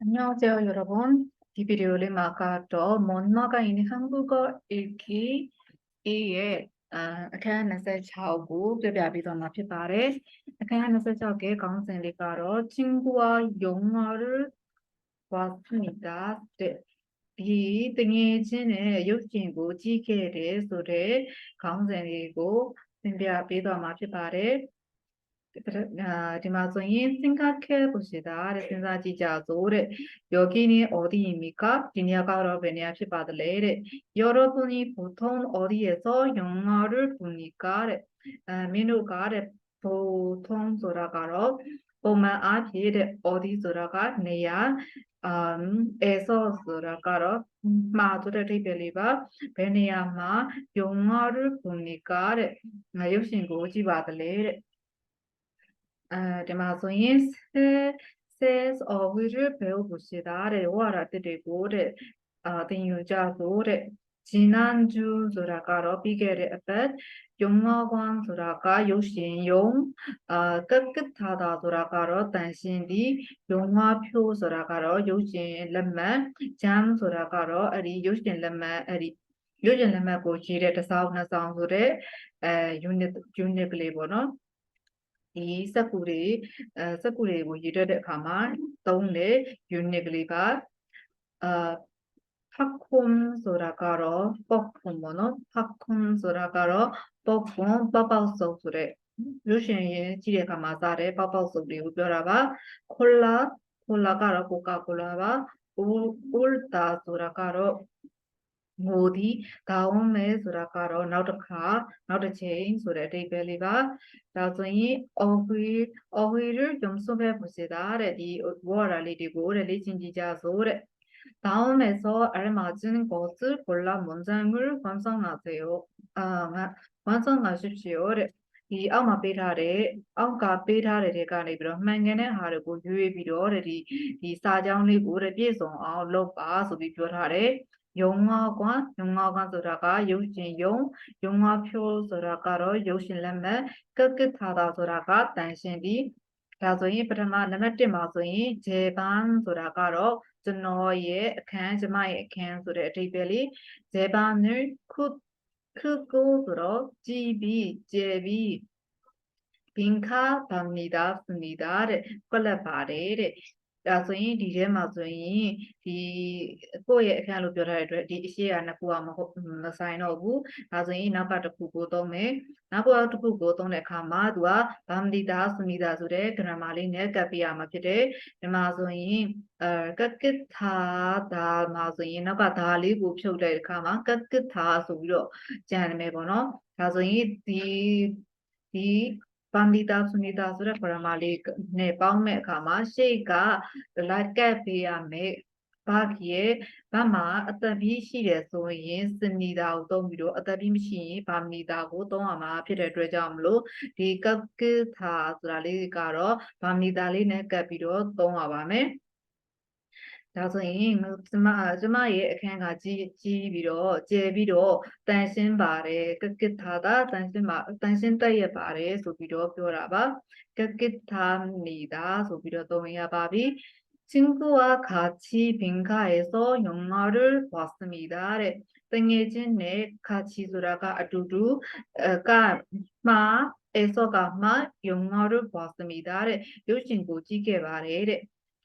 안녕하세요, 여러분. 이 비디오를 마카도 몬마가 있는 한국어 읽기 2의 아,အခန်း26ကိုပြပြပေးသွားမှာဖြစ်ပါတယ်။အခန်း26ကခေါင်းစဉ်လေးကတော့친구와 영화를 봤습니다. တဲ့ဒီတငယ်ချင်းနဲ့ရုပ်ရှင်ကိုကြည့်ခဲ့တယ်ဆိုတဲ့ခေါင်းစဉ်လေးကိုသင်ပြပေးသွားမှာဖြစ်ပါတယ်။ 아, 디마소인 생각해 보시다. 생각 지자소래. 여기는 어디입니까? 디니아가로 베니아 피바들레. 여러분이 보통 어디에서 영화를 봅니까? 아, 민우가래 보통 소라가로 보면 앞이 어디 소라가 내야 음, 에서 소라가로 마두레 리벨리바 베니아마 영화를 봅니까? 아, 역시 고지 바들레. အဲဒီမှာဆိုရင် says or will you be ဘူးရှိတာတဲ့ဟိုအရာတက်တဲ့ကိုတဲ့အာတင်ယူကြဆိုတဲ့ဂျီနန်ဂျူဆိုတာကတော့ပြီးခဲ့တဲ့အပတ်ယုံမောကွမ်ဆိုတာကရုပ်ရှင်ယုံအာကက်ကက်ထာတာဆိုတာကတော့တန်ရှင်ဒီယုံမဖြိုးဆိုတာကတော့ရုပ်ရှင်လက်မှတ်ဂျမ်ဆိုတာကတော့အဲ့ဒီရုပ်ရှင်လက်မှတ်အဲ့ဒီရုပ်ရှင်လက်မှတ်ကိုရေးတဲ့တစောင်းနှစ်စောင်းဆိုတဲ့အဲ unit unit ကလေးပေါ့နော် ဒီစက္ကူတွေအဲစက္ကူတွေကိုရေးထွက်တဲ့အခါမှာသုံးတဲ့ unit ကလေးကအာ팝콘ဆိုတာကတော့ popcorn ပေါ့နော် popcorn ဆိုတာကတော့ popcorn ပေါက်ပေါက်စုပ်ဆိုတဲ့ရုပ်ရှင်ရင်ကြည့်တဲ့အခါမှာစားတဲ့ပေါက်ပေါက်စုပ်တွေကိုပြောတာပါ cola cola ကတော့ coca cola ပါ ulta ဆိုတာကတော့ ငိုသည်ဒါဝမဲဆိုတာကတော့နောက်တစ်ခါနောက်တစ်ချိန်ဆိုတဲ့အဓိပ္ပာယ်လေးပါဒါဆိုရင် 어휘 어휘를 좀 소개해 보시다 တဲ့ဒီ word လေးတွေကိုတဲ့လေ့ကျင့်ကြည့်ကြစို့တဲ့ 다음에서 알맞은 것을 골라 문장을 완성하세요. 아, 완성하십시오. ဒီအောက်မှာပေးထားတဲ့အောက်ကပေးထားတဲ့တွေကနေပြီးတော့မှန်ကန်တဲ့ဟာတွေကိုရွေးပြီးတော့ဒီဒီစာကြောင်းလေးကိုပြည့်စုံအောင်လုပ်ပါဆိုပြီးပြောထားတယ် ယုံငါကွာယုံငါကဆိုတာကရုပ်ရှင်ယုံယုံငါဖြိုးဆိုတာကတော့ရုပ်ရှင်လက်မှတ်ကကစ်ထာတာဆိုတာကတန်ရှင်ပြီးဒါဆိုရင်ပထမနံပါတ်1မှာဆိုရင်ဂျေပန်ဆိုတာကတော့ကျွန်တော်ရဲ့အခန်းကျမရဲ့အခန်းဆိုတဲ့အဓိပ္ပာယ်လေးဂျေပန်နုခုခုကိုဆိုတော့ဂျီဘီဂျေဘီဘင်ခါဗမ်နီဒါစနီဒါတဲ့ကွက်လက်ပါတယ်တဲ့ ဒါဆိုရင်ဒီထဲမှာဆိုရင်ဒီကိုယ့်ရဲ့အခန်းလို့ပြောထားတဲ့အတွက်ဒီအရှိရနှစ်ခုကမဟုတ်မဆိုင်တော့ဘူးဒါဆိုရင်နောက်ကတစ်ခုကိုသုံးမယ်နောက်ကတစ်ခုကိုသုံးတဲ့အခါမှာသူကဗမတိတာစမိတာဆိုတဲ့ grammar လေးနဲ့ကပ်ပြရမှာဖြစ်တယ်ဒီမှာဆိုရင်အဲကကစ်သာဒါမှာဆိုရင်နောက်ကဒါလေးကိုဖြုတ်တဲ့အခါမှာကကစ်သာဆိုပြီးတော့ကြံနေမယ်ပေါ့နော်ဒါဆိုရင်ဒီဒီ ပန္တိတာဆုနိတာဆိုတဲ့ grammar လေးနဲ့ပေါင်းမဲ့အခါမှာရှေ့က like ကပ်ပေးရမယ်ဘာကြီးဘာမှာအတ္တပြီးရှိတယ်ဆိုရင်စနီတာကိုသုံးပြီးတော့အတ္တပြီးမရှိရင်ဗာမနီတာကိုသုံးရမှာဖြစ်တဲ့အတွက်ကြောင့်မလို့ဒီကပ်ကထာဆိုတာလေးကတော့ဗာမနီတာလေးနဲ့ကပ်ပြီးတော့သုံးရပါမယ် ဒါဆိုရင်ကျမကျမရဲ့အခန်းကကြီးကြီးပြီးတော့ကျယ်ပြီးတော့တန်ရှင်းပါတယ်ကကစ်ထာတာတန်ရှင်းပါတန်ရှင်းတက်ရပါတယ်ဆိုပြီးတော့ပြောတာပါကကစ်ထာနေတာဆိုပြီးတော့သုံးရပါပြီ친구와같이빈가에서영화를봤습니다တဲ့တငယ်ချင်းနဲ့ခါချီဆိုတာကအတူတူကမှာ에서가မှာ 영화를봤습니다တဲ့ရုပ်ရှင်ကိုကြည့်ခဲ့ပါတယ်တဲ့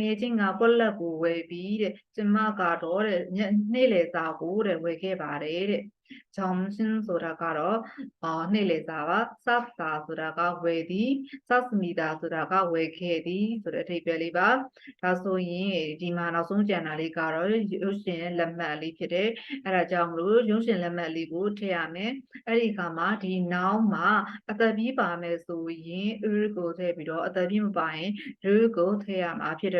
ငယ်ချင်းကပွက်လက်ကိုဝယ်ပြီးတဲ့ကျမကတော့တဲ့နေ့လေစာကိုတဲ့ဝယ်ခဲ့ပါတယ်တဲ့점심ဆိုတာကတော့အော်နေ့လေစာပါစတာဆိုတာကဝယ်သည်စစမီတာဆိုတာကဝယ်ခဲ့သည်ဆိုတဲ့အဓိပ္ပာယ်လေးပါဒါဆိုရင်ဒီမှာနောက်ဆုံးကျန်တာလေးကတော့ရုပ်ရှင်လက်မှတ်လေးဖြစ်တယ်အဲဒါကြောင့်မလို့ရုပ်ရှင်လက်မှတ်လေးကိုထည့်ရမယ်အဲ့ဒီအခါမှာဒီ noun မှာအသက်ပြီးပါမယ်ဆိုရင် ur ကိုထည့်ပြီးတော့အသက်ပြီးမပါရင် ru ကိုထည့်ရမှာဖြစ်တဲ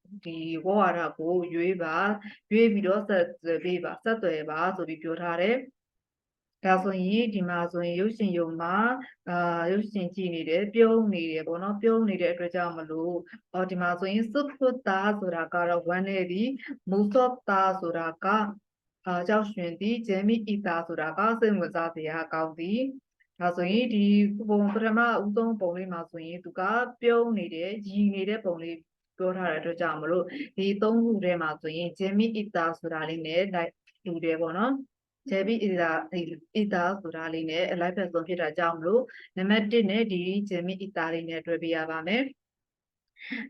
ဒီဝါရကိုရွေးပါရွေးပြီးတော့ဆက်သွယ်ပေးပါဆက်သွယ်ပါဆိုပြီးပြောထားတယ်။ဒါဆိုရင်ဒီမှာဆိုရင်ရုပ်ရှင်ယုံမှာအာရုပ်ရှင်ကြည့်နေတယ်ပြုံးနေတယ်ပေါ့နော်ပြုံးနေတဲ့အတွက်ကြောင့်မလို့အော်ဒီမှာဆိုရင် supporta ဆိုတာကတော့ဝမ်းနေသည် musopta ဆိုတာကအာကြောက်ရွှင်သည် jemmy ita ဆိုတာကစိတ်ဝင်စားစရာကောင်းသည်ဒါဆိုရင်ဒီပုံပထမဦးဆုံးပုံလေးမှာဆိုရင်သူကပြုံးနေတယ်ရည်နေတဲ့ပုံလေး ပြောထားတဲ့အတွက်ကြောင့်မလို့ဒီသုံးခုထဲမှာဆိုရင် jemmy ita ဆိုတာလေးနဲ့လိုက်တူတယ်ပေါ့နော်ဂျယ်ဘီအီတာအီတာဆိုတာလေးနဲ့အလိုက်ဖက်ဆုံးဖြစ်တာကြောင့်မလို့နံပါတ်1နဲ့ဒီဂျယ်မီအီတာလေးနဲ့တွဲပြရပါမယ်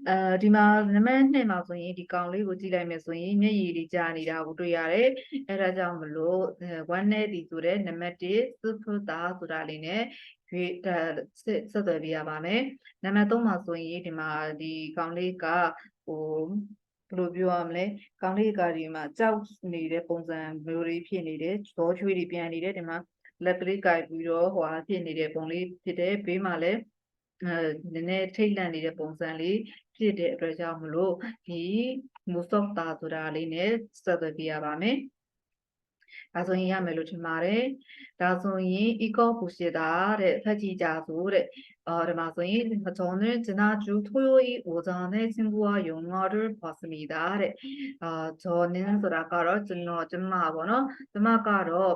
အဲဒီမှာနံပါတ်2မှာဆိုရင်ဒီကောင်လေးကိုကြည့်လိုက်မယ်ဆိုရင်မျက်ရည်တွေကျနေတာကိုတွေ့ရတယ်အဲဒါကြောင့်မလို့1နဲ့ဒီဆိုတဲ့နံပါတ်1စုဖတာဆိုတာလေးနဲ့ရွေးဆက်သွယ်ပြရပါမယ်နံပါတ်3မှာဆိုရင်ဒီမှာဒီကောင်လေးကဟိုဘယ်လိုပြောရမလဲကောင်းလေးကားဒီမှာကြောက်နေတဲ့ပုံစံမျိုးလေးဖြစ်နေတယ်ဇောချွေးတွေပြန်နေတယ်ဒီမှာလက်ကလေးကိုက်ပြီးတော့ဟိုဟာဖြစ်နေတဲ့ပုံလေးဖြစ်တယ်ဘေးမှာလည်းအဲ နည်းနည်းထိတ်လန့်နေတဲ့ပုံစံလေးဖြစ်တဲ့အတွက်ကြောင့်မလို့ဒီ move on တာဆိုတာလေးနဲ့ဆက်သွယ်ပြရပါမယ်။ဒါဆိုရင်ရမယ်လို့ထင်ပါတယ်။ဒါဆိုရင် eco ပူရှိတာတဲ့ဖတ်ကြည့်ကြဆိုတဲ့အော်ဒီမှာဆိုရင်မတော်နဲ့ဂျနာကျူထိုးရိုးဤဦးဇောင်းနဲ့စင်ကူဝယုံငေါ်တို့ပါစမီတာတဲ့အာဂျော်နင်းဆိုတာကတော့ကျွန်တော်ကျမပေါ့နော်ကျမကတော့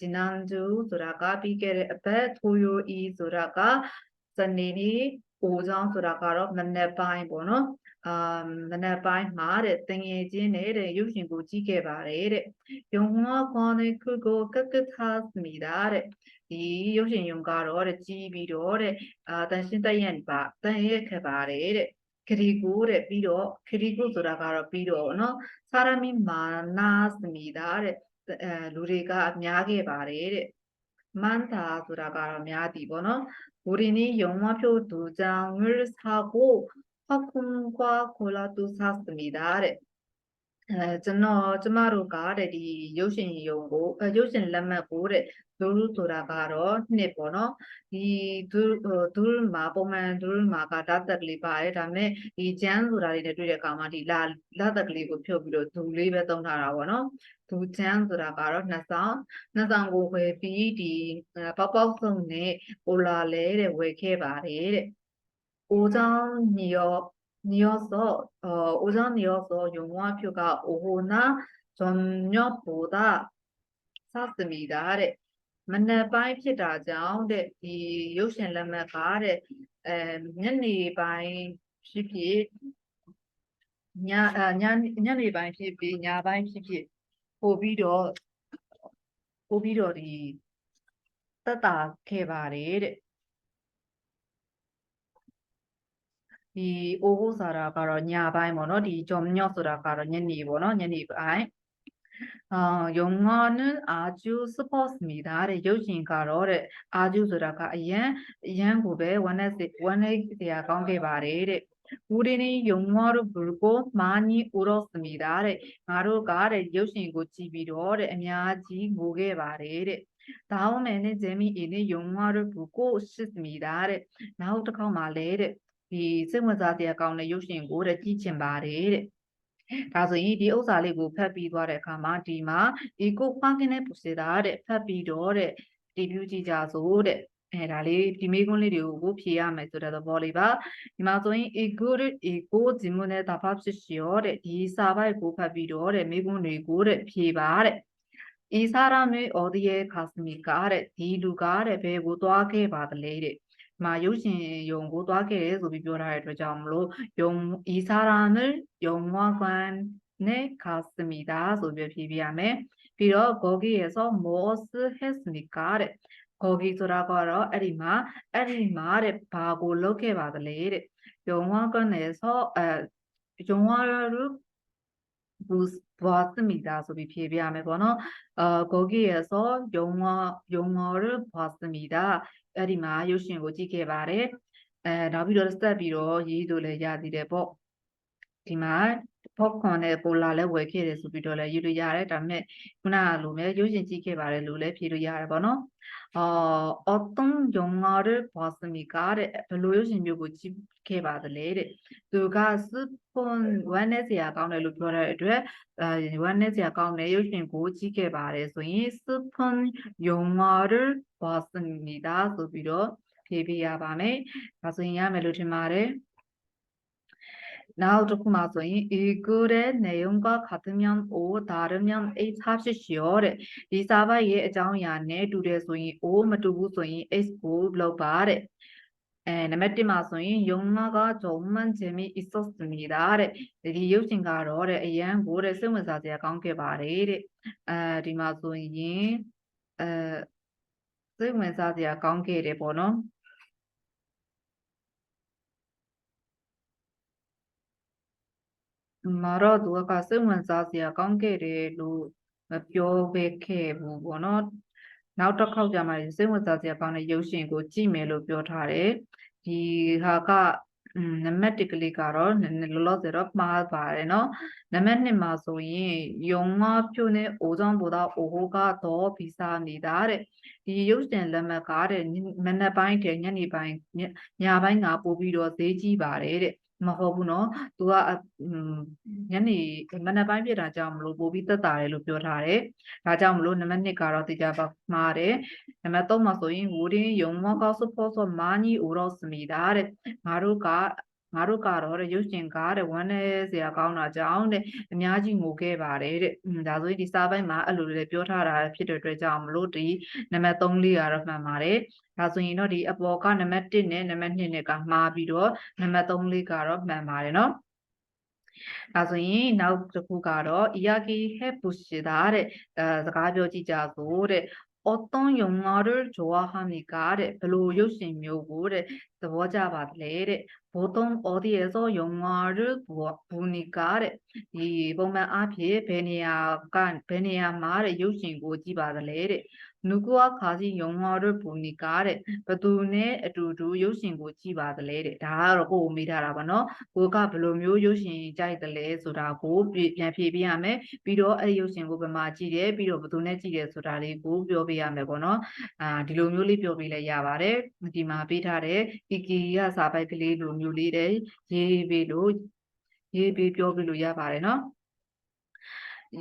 ဂျနန်ကျူဆိုတာကပြီးခဲ့တဲ့အပတ်ထိုးရိုးဤဆိုတာက စနေနေ့အိုကြောင်းဆိုတာကတော့မနက်ပိုင်းပေါ့နော်အာမနက်ပိုင်းမှာတဲ့တငယ်ချင်းနဲ့တဲ့ရုပ်ရှင်ကိုကြည့်ခဲ့ပါတယ်တဲ့ယုံဟောခွန်တဲ့ခုကိုကကထားမိတာတဲ့ဒီရုပ်ရှင်ယုံကတော့တဲ့ကြည့်ပြီးတော့တဲ့အာတန်ရှင်းတရက်ပါတန်ရက်ခဲ့ပါတယ်တဲ့ခရီကိုတဲ့ပြီးတော့ခရီကိုဆိုတာကတော့ပြီးတော့เนาะစာရမီမာနာစမီတာတဲ့အဲလူတွေကအများခဲ့ပါတယ်တဲ့မန်တာဆိုတာကတော့များသည်ပေါ့နော် 우리는 영화표 두 장을 사고 팝콘과 콜라도 샀습니다. အဲကျွန်တော်ကျမတို့ကတဲ့ဒီရုပ်ရှင်ရုံကိုရုပ်ရှင်လက်မှတ်ကိုတဲ့ဒူရူဆိုတာကတော့နှစ်ပေါ့နော်ဒီဒူဒူရူမှာပုံမှန်ဒူရူမှာကဓာတ်သက်ကလေးပါတယ်ဒါပေမဲ့ဒီဂျန်ဆိုတာလေးနဲ့တွေ့တဲ့အခါမှာဒီလာလာသက်ကလေးကိုဖြုတ်ပြီးတော့ဒူလေးပဲသုံးထားတာပေါ့နော်ဒူဂျန်ဆိုတာကတော့နှစ်ဆောင်နှစ်ဆောင်ကိုဝယ်ပြီးဒီပေါက်ပေါက်ဆုံးနဲ့ဟိုလာလဲတဲ့ဝယ်ခဲ့ပါတယ်တဲ့အိုးချောင်းညီရော 이어서어오전이어서영화표가오후나저녁보다쌌습니다တဲ့မနက်ပိုင်းဖြစ်တာကြောင့်တဲ့ဒီရုပ်ရှင်လက်မှတ်ကတဲ့အဲညနေပိုင်းဖြစ်ဖြစ်ညညညနေပိုင်းဖြစ်ပြီးညပိုင်းဖြစ်ဖြစ်ပို့ပြီးတော့ပို့ပြီးတော့ဒီတက်တာခဲ့ပါတယ်တဲ့ ဒီအိုဟိုဆိုတာကတော့ညပိုင်းပေါ့နော်ဒီဂျုံညော့ဆိုတာကတော့ညနေပေါ့နော်ညနေပိုင်းအာ영화는아주스포츠입니다တဲ့ရုပ်ရှင်ကတော့တဲ့အာကျူဆိုတာကအရန်အရန်ကိုပဲဝမ်းနဲ့ဝမ်းနဲ့တရားကောင်းခဲ့ပါတယ်တဲ့우리는영화를보고많이울었습니다တဲ့ငါတို့ကတဲ့ရုပ်ရှင်ကိုကြည့်ပြီးတော့တဲ့အများကြီးငိုခဲ့ပါတယ်တဲ့다음에는재미있는영화를보고싶습니다တဲ့နောက်တစ်ခေါက်မှာလဲတဲ့ ဒီစိတ်ဝင်စားစရာကောင်းတဲ့ရုပ်ရှင်ကိုတဲ့ကြည့်ချင်ပါတယ်တဲ့ဒါဆိုရင်ဒီဥစ္စာလေးကိုဖတ်ပြီးသွားတဲ့အခါမှာဒီမှာဒီကိုဖွားကင်းတဲ့ပူစေတာတဲ့ဖတ်ပြီးတော့တဲ့ဒီပြူကြည့်ကြဆိုတဲ့အဲဒါလေးဒီမိကွန်းလေးတွေကိုဖြေရမယ်ဆိုတဲ့သဘောလေးပါဒီမှာဆိုရင် ego ego ဒီမနဲ့တာဖပ်စစ်ရောတဲ့ဒီစာပိုက်ကိုဖတ်ပြီးတော့တဲ့မိကွန်းတွေကိုတဲ့ဖြေပါတဲ့ဤစာရမေဩဒီယေခါစမီကာတဲ့ဒီလူကားတဲ့ဘယ်ကိုသွားခဲ့ပါသလဲတဲ့ မှာရုပ်ရှင်ယုံကိုသွားခဲ့တယ်ဆိုပြီးပြောထားတဲ့အတွက်ကြောင့်မလို့ယုံ이 사람을 영화관에 갔습니다 ဆိုပြီးဖြေပြရမယ်ပြီးတော့ 거기에서 무엇을 했습니까? တဲ့ 거기 ဆိုတာကတော့အဲ့ဒီမှာအဲ့ဒီမှာတဲ့ဘာကိုလုပ်ခဲ့ပါသလဲတဲ့ 영화관에서 에 영화를 ဘူးဘာသမိတာဆိုပြီးဖြေပြရမယ်ပေါ့နော်အာဂေါဂိရဆိုယုံငေါယုံငေါရဘာသမိတာအဲ့ဒီမှာရုပ်ရှင်ကိုကြည့်ခဲ့ပါတယ်အဲနောက်ပြီးတော့စတက်ပြီးတော့ရေးသူလည်းရသေးတယ်ပေါ့ ဒီမှာ popcorn နဲ့ cola လည်းဝယ်ခဲ့တယ်ဆိုပြီးတော့လည်းရေးလို့ရတယ်ဒါပေမဲ့ခုနကလိုမျိုးရုပ်ရှင်ကြည့်ခဲ့ပါတယ်လို့လည်းဖြေလို့ရတယ်ပေါ့နော်어 어떤 영화를 보았습니까? တဲ့ဘယ်လိုရုပ်ရှင်မျိုးကိုကြည့်ခဲ့ပါသလဲတဲ့သူကစပွန်ဝမ်းနဲ့စရာကောင်းတယ်လို့ပြောတဲ့အတွက်အဲဝမ်းနဲ့စရာကောင်းတဲ့ရုပ်ရှင်ကိုကြည့်ခဲ့ပါတယ်ဆိုရင်စပွန် 영화를 보았습니다 ဆိုပြီးတော့ဖြေပြရပါမယ်ဒါဆိုရင်ရမယ်လို့ထင်ပါတယ် နောက်တစ်ခုမှဆိုရင်이 글의 내용과 같으면 O 다르면 A 합시시오 တဲ့ဒီစာပိုက်ရဲ့အကြောင်းအရာနဲ့တူတယ်ဆိုရင် O မတူဘူးဆိုရင် X ကိုလောက်ပါတဲ့အဲနံပါတ်1မှာဆိုရင်영화가 정말 재미있었습니다 တဲ့ဒီရုပ်ရှင်ကတော့တဲ့အရန်ကိုတဲ့စိတ်ဝင်စားစရာကောင်းခဲ့ပါတယ်တဲ့အဲဒီမှာဆိုရင်အဲစိတ်ဝင်စားစရာကောင်းခဲ့တယ်ပေါ့နော် မှာတော့သူကစိတ်ဝင်စားစရာကောင်းခဲ့တယ်လို့မပြောပဲခဲ့ဘူးပေါ့နော်နောက်တစ်ခေါက်ကြမှာစိတ်ဝင်စားစရာကောင်းတဲ့ရုပ်ရှင်ကိုကြည့်မယ်လို့ပြောထားတယ်ဒီဟာကနံပါတ်1ကလေးကတော့လောလောဆယ်တော့မှားပါတယ်เนาะနံပါတ်2မှာဆိုရင်ယုံမဖြိုနဲ့အိုဆောင်ဘူတော့အိုဟိုကတော့ဗီဇာနေတာတဲ့ဒီရုပ်ရှင်လက်မှတ်ကတဲ့မနက်ပိုင်းတည်းညနေပိုင်းညပိုင်းကပို့ပြီးတော့ဈေးကြီးပါတယ်တဲ့ မဟုတ်ဘူးเนาะ तू ကညနေမနက်ပိုင်းပြတာကြောင့်မလို့ပို့ပြီးတက်တာတယ်လို့ပြောထားတယ်။ဒါကြောင့်မလို့နံပါတ်1ကတော့တရားပါမှားတယ်။နံပါတ်3မှာဆိုရင်ဝူဒင်းယုံမောကောက်စဖို့ဆိုမာနီဦးရောစမီတာတဲ့။ငါတို့က ငါတို့ကတော့တဲ့ရုပ်ရှင်ကားတဲ့ဝမ်းနေစရာကောင်းတာကြောင့်တဲ့အများကြီးငိုခဲ့ပါတယ်တဲ့ဒါဆိုရင်ဒီစာပိုင်းမှာအဲ့လိုလေပြောထားတာဖြစ်တဲ့အတွက်ကြောင့်မလို့ဒီနံပါတ်3လေးကတော့မှန်ပါတယ်ဒါဆိုရင်တော့ဒီအပေါ်ကနံပါတ်1နဲ့နံပါတ်2နဲ့ကမှားပြီးတော့နံပါတ်3လေးကတော့မှန်ပါတယ်နော်ဒါဆိုရင်နောက်တစ်ခုကတော့ Iyaki Hebusida တဲ့အဲစကားပြောကြည့်ကြစို့တဲ့ 어떤 영화를 좋아합니 까? 네, 별로 욕심 요구 네, 더보자 봤래 네, 보통 어디에서 영화를 보니까 네, 이 보면 앞에 베니아가 베니아 말의 욕심 고지 봤래 네, နုကွာခါစီယုံဟောတို့ပူနီကာတဲ့ဘသူနဲ့အတူတူရုပ်ရှင်ကိုကြည့်ပါသလဲတဲ့ဒါကတော့ကိုကိုမေးထားတာပါနော်ကိုကဘယ်လိုမျိုးရုပ်ရှင်ကြိုက်သလဲဆိုတာကိုပြန်ဖြေပြရမယ်ပြီးတော့အဲ့ဒီရုပ်ရှင်ကိုဘယ်မှာကြည့်တယ်ပြီးတော့ဘသူနဲ့ကြည့်တယ်ဆိုတာလေးကိုပြောပြရမယ်ပေါ့နော်အာဒီလိုမျိုးလေးပြောပြလဲရပါတယ်ဒီမှာပေးထားတဲ့ Kiki ကစာပိုက်ကလေးလိုမျိုးလေးတဲ့ရေးပေးလို့ရေးပေးပြောပြလို့ရပါတယ်နော်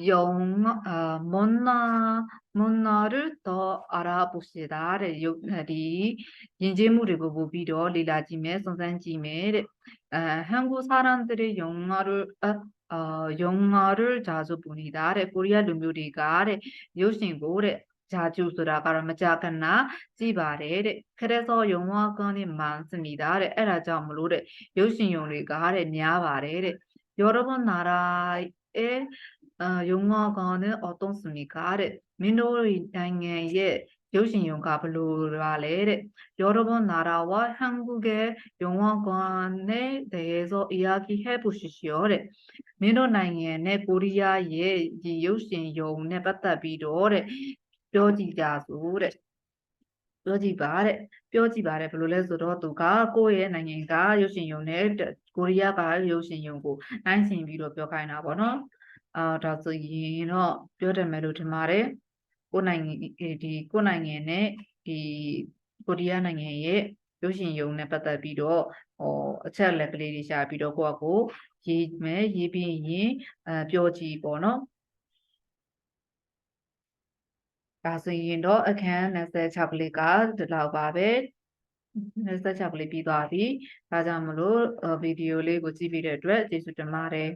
영화, 아, 문화, 문화를 더 알아봅시다. 래 요, 이 인재물을 보고 비로 리라지메, 선산지메, 아, 한국 사람들의 영화를, 아, 어, 영화를 자주 봅니다. 래 코리아 루뮤리가, 래 요신고, 래 자주 들어가라 마자간나 지바래 그래서 영화관이 많습니다. 래 에라 자물로 래 요신용리가 래 냐바래 여러분 나라에 어, 영화관은 어떻습니까? တဲ့မင်းတို့နိုင်ငံရဲ့ရုပ်ရှင်ရုံကဘယ်လိုပါလဲတဲ့여러분나라와한국의영화관에대해서이야기해보시시오တဲ့မင်းတို့နိုင်ငံနဲ့ကိုရီးယားရဲ့ဒီရုပ်ရှင်ရုံနဲ့ပတ်သက်ပြီးတော့တဲ့ပြောကြည့်ကြစို့တဲ့ပြောကြည့်ပါတဲ့ပြောကြည့်ပါတယ်ဘယ်လိုလဲဆိုတော့သူကကိုယ့်ရဲ့နိုင်ငံကရုပ်ရှင်ရုံနဲ့ကိုရီးယားကရုပ်ရှင်ရုံကိုနိုင်ဆင်ပြီးတော့ပြောခိုင်းတာပေါ့နော် အာဒါဆိုရင်တော့ပြောတယ်မယ်လို့ထင်ပါတယ်ကိုနိုင်ငံဒီကိုနိုင်ငံနဲ့ဒီကိုရီးယားနိုင်ငံရဲ့ရုပ်ရှင်ရုံနဲ့ပတ်သက်ပြီးတော့ဟောအချက်လက်ကလေးတွေရှာပြီးတော့ကိုယ့်အကိုရေးမယ်ရေးပြီးရင်အဲပြောကြည့်ပေါ့နော်ဒါဆိုရင်တော့အခန်း26ကလေးကဒီလောက်ပါပဲ26ကလေးပြီးသွားပြီဒါကြောင့်မလို့ဗီဒီယိုလေးကိုကြည့်ပြီးတဲ့အတွက်ကျေးဇူးတင်ပါတယ်